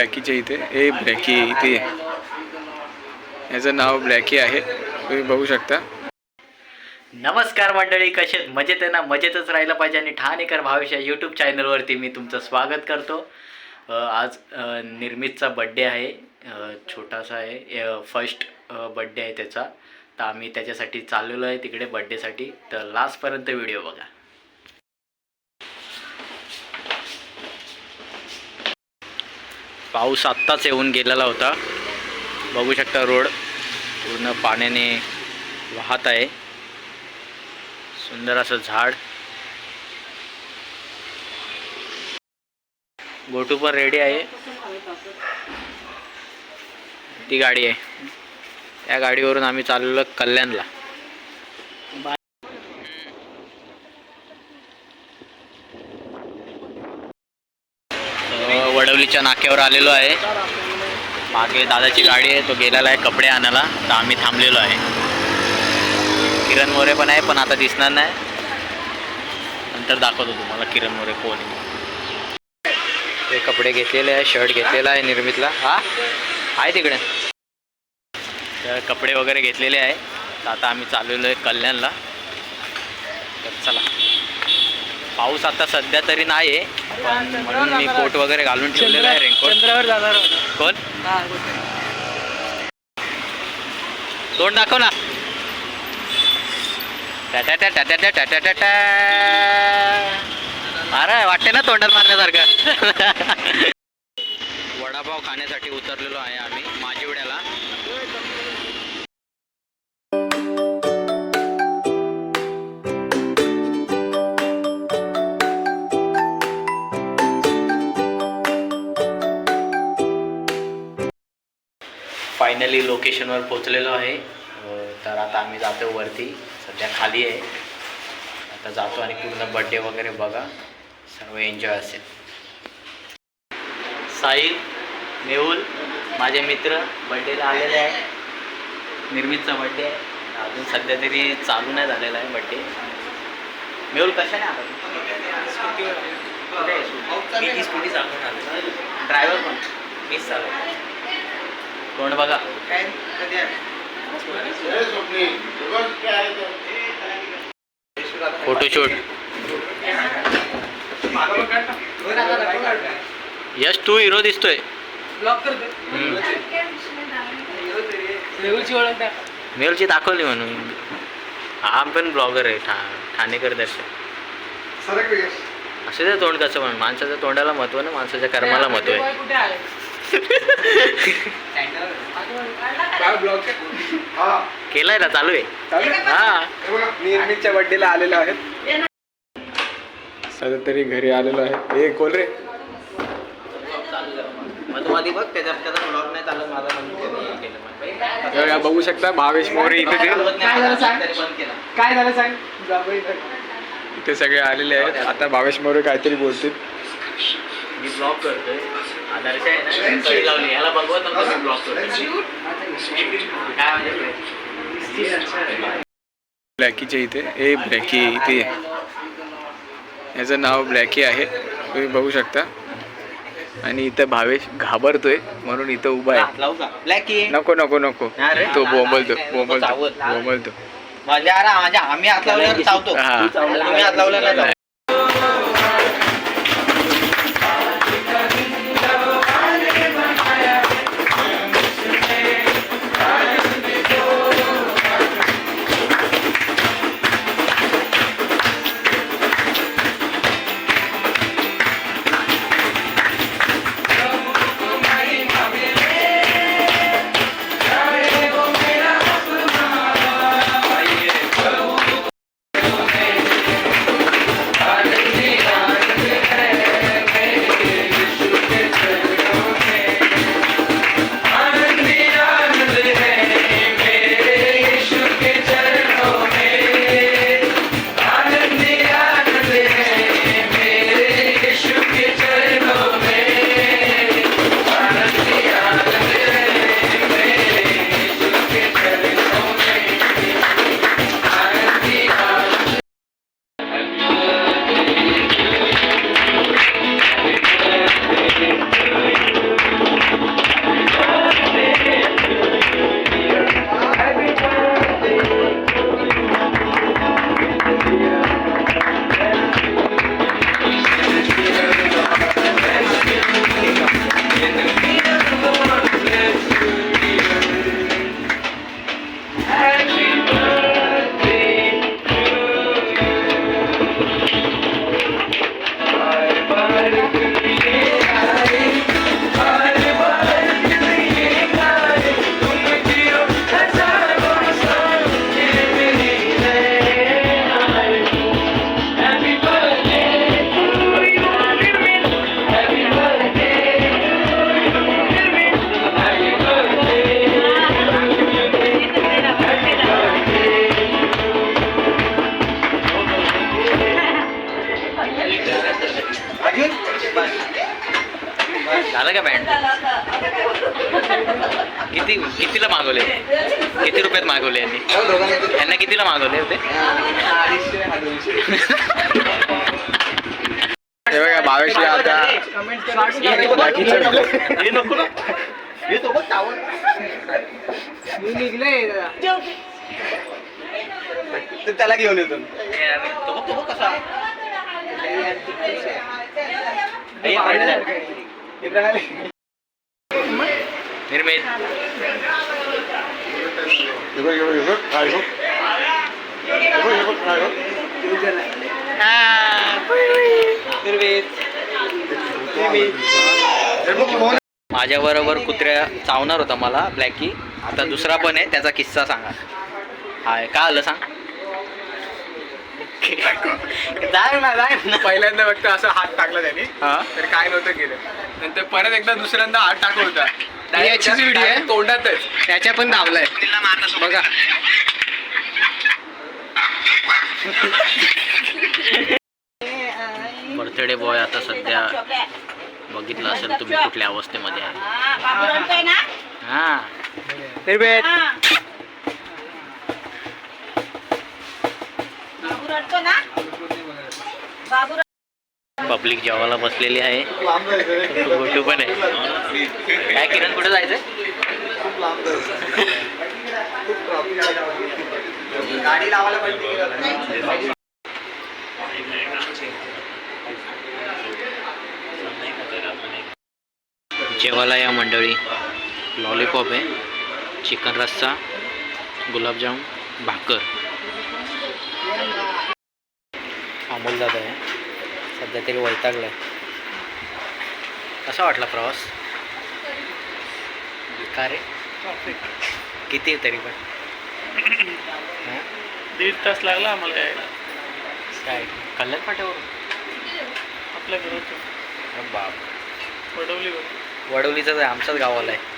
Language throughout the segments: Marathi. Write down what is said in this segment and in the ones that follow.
ब्लॅकीच्या इथे. ए ब्लॅकी इथे. याचं नाव ब्लॅकी आहे. तुम्ही बघू शकता. नमस्कार मंडळी कसे मजेत आहे ना? मजेतच राहिलं पाहिजे आणि ठाणेकर भावेश या यूट्यूब चॅनलवरती मी तुमचं स्वागत करतो. आज निर्मितचा बड्डे आहे. छोटासा आहे. फर्स्ट बड्डे आहे त्याचा. तर आम्ही त्याच्यासाठी चाललेलो आहे तिकडे बड्डेसाठी तर लास्टपर्यंत व्हिडिओ बघा. पाऊस आत्ताच येऊन गेलेला होता. बघू शकता रोड पूर्ण पाण्याने वाहत आहे. सुंदर असं झाड. गोटू पण रेडी आहे. ती गाडी आहे. त्या गाडीवरून आम्ही चाललेलो कल्याणला. गावाच्या नाक्यावर आलेलो आहे. मागे दादाची गाडी आहे तो गेलेला आहे कपडे आणायला. तर आम्ही थांबलेलो आहे. किरण मोरे पण आहे पण आता दिसणार नाही. नंतर दाखवतो तुम्हाला किरण मोरे कोण हे ते कपडे घेतलेले आहे शर्ट घेतलेला आहे निर्मितला. हा? आहे तिकडे. तर कपडे वगैरे घेतलेले आहे. तर आता आम्ही चाललेलो आहे कल्याणला. तर चला. पाऊस आता सध्या तरी नाही आहे पण म्हणून मी कोट वगैरे घालून ठेवलेला आहे रेनकोट कोण? तोंड दाखव ना. टाटा अरे वाटते ना तोंडात मारण्यासारखं. वडापाव खाण्यासाठी उतरलेलो आहे आम्ही माझीवड्याला फायनली लोकेशनवर पोचलेलो आहे. तर आता आम्ही जातो वरती. सध्या खाली आहे. आता जातो आणि पूर्ण बड्डे वगैरे बघा. सर्व एन्जॉय असेल. साहिल मेहुल माझे मित्र बड्डेला आलेले आहे निर्मितचा बड्डे आहे. अजून सध्या तरी चालू नाही झालेला आहे बड्डे मेहुल कशाने आला? स्कूटी? स्कूटी आलो. ड्रायव्हर पण मीच चालवतो. तोंड बघा? फोटोशूट यश तू हिरो दिसतोय. मेलची दाखवली म्हणून. हा पण ब्लॉगर आहे ठा ठाणेकर दर्शन असं ते तोंड कसं म्हणून माणसाच्या तोंडाला महत्त्व ना माणसाच्या कर्माला महत्त्व आहे. केलाय ना चालू आहे. हा. निर्मितच्या बर्थडेला आलेलो आहेत सध्या तरी घरी आलेलो आहे. ए कोल रे? बघ शकता भावेश मोरे इथे ते. काय झालं सांग? बंद केला. काय झालं सांग? जांभळी धर. इथे सगळे आलेले आहेत. आता भावेश मोरे काहीतरी बोलतील. मी ब्लॉग करतोय. आदर्श आहे ना कडी लावली. याला बघवत नव्हतं मी ब्लॉग करतोय काय म्हणजे ब्लॅकीच्या इथे. ए ब्लॅकी इथे. याचं नाव ब्लॅकी आहे. तुम्ही बघू शकता. आणि इथं भावेश घाबरतोय म्हणून इथं उभा आहे. ब्लॅक. नको नको नको. तो बोंबलतो बोंबलतो. बोंबलतो. माझ्या अरे माझ्या आम्ही हात लावल्यावर चावतो. हा. तुम्ही हात लावल्यावर चावत. मागवले? किती रुपयात मागवले यांनी? यांना कितीला मागवले होते? हा दोनशे हे बघा भावेशला आता मी निघले ते त्याला घेऊन येतो हे प्रकारे निर्मित माझ्या बरोबर कुत्र्या चावणार होता मला ब्लॅकी आता दुसरा पण आहे त्याचा किस्सा सांगा. हाय का आलं सांग? जाय ना जाय ना. पहिल्यांदा फक्त असं हात टाकला त्याने. हा? तर काय नव्हतं केलं. नंतर परत एकदा दुसऱ्यांदा हात टाकला होता. याचीच video आहे? तोंडातच. त्याच्या पण दाबलाय. बघा. बर्थडे बॉय आता सध्या बघितलं असेल तुम्ही कुठल्या अवस्थेमध्ये आहे. हा. निर्भेद. पब्लिक जेवायला बसलेली आहे. गोटू पण आहे. काय किरण कुठे जायचं गाडी लावायला पाहिजे जेवायला या मंडळी. लॉलीपॉप आहे. चिकन रस्सा गुलाबजाम भाकर. अमोल दादा आहे. सध्या तरी वैतागला. आहे कसा वाटला प्रवास? का रे? किती तरी पण? दीड तास लागला आम्हाला यायला. काय? कल्याण फाट्यावर आपल्या घरातून. बाप. वडवलीवर वडवलीचाच आहे आमच्याच गावाला आहे.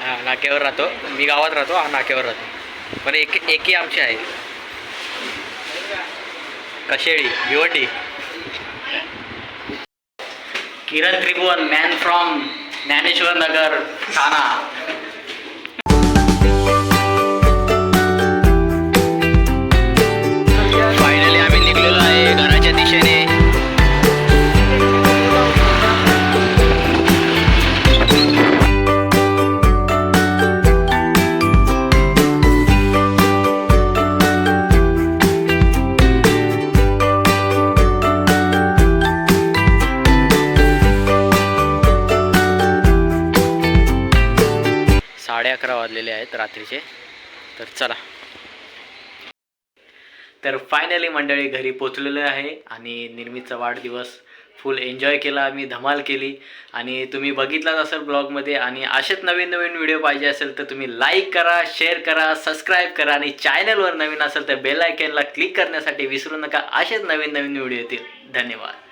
हा नाक्यावर राहतो. मी गावात राहतो हा नाक्यावर राहतो. पण एक एकी आमची आहे. Kasheli Bhiwandi. Kiran Tribhuvan man from Dnyaneshwar Nagar Thana. अकरा वाजलेले आहेत रात्रीचे. तर चला. तर फायनली मंडळी घरी पोचलेलो आहे आणि निर्मितचा वाढदिवस फुल एन्जॉय केला आम्ही धमाल केली. आणि तुम्ही बघितलाच असेल ब्लॉगमध्ये आणि असेच नवीन नवीन व्हिडिओ पाहिजे असेल तर तुम्ही लाईक करा शेअर करा सबस्क्राईब करा आणि चॅनलवर नवीन असेल तर बेल आयकनला क्लिक करण्यासाठी विसरू नका. असेच नवीन नवीन व्हिडिओ येतील. धन्यवाद.